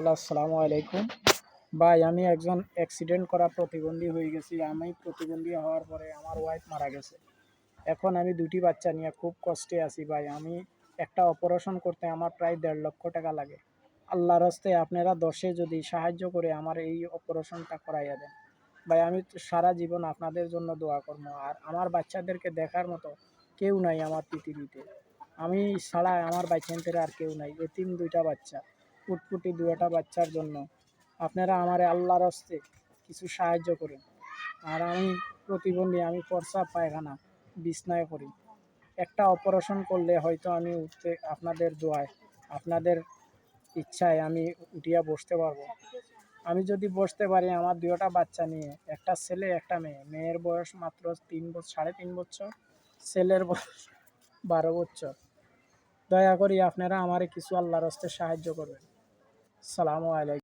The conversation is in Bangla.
হ্যালো, আসসালামু আলাইকুম। ভাই, আমি একজন অ্যাক্সিডেন্ট করা প্রতিবন্ধী হয়ে গেছি। আমি প্রতিবন্ধী হওয়ার পরে আমার ওয়াইফ মারা গেছে। এখন আমি দুটি বাচ্চা নিয়ে খুব কষ্টে আছি ভাই। আমি একটা অপারেশন করতে আমার প্রায় দেড় লক্ষ টাকা লাগে। আল্লাহর হস্তে আপনারা দশে যদি সাহায্য করে আমার এই অপারেশনটা করাইয়া দেন। ভাই, আমি সারা জীবন আপনাদের জন্য দোয়া করব। আর আমার বাচ্চাদেরকে দেখার মতো কেউ নাই আমার পৃথিবীতে। আমি ছাড়া আমার বাচ্চাদের আর কেউ নাই। এতিম দুইটা বাচ্চা। ফুটফুটি দুইটা বাচ্চার জন্য। আপনারা আমার আল্লাহর হস্তে কিছু সাহায্য করুন। আর আমি প্রতিবন্ধী, আমি প্রস্রাব পায়খানা বিছনায় করি একটা অপারেশন করলে হয়তো আমি উঠতে, আপনাদের দোয়ায়, আপনাদের ইচ্ছায় আমি উঠিয়া বসতে পারব। আমি যদি বসতে পারি আমার দুটা বাচ্চা নিয়ে, একটা ছেলে, একটা মেয়ে। মেয়ের বয়স মাত্র তিন বছর সাড়ে তিন বছর, ছেলের বয়স বারো বছর। দয়া করি আপনারা আমারে কিছু আল্লাহর হস্তে সাহায্য করবেন। সালামু আলাইকুম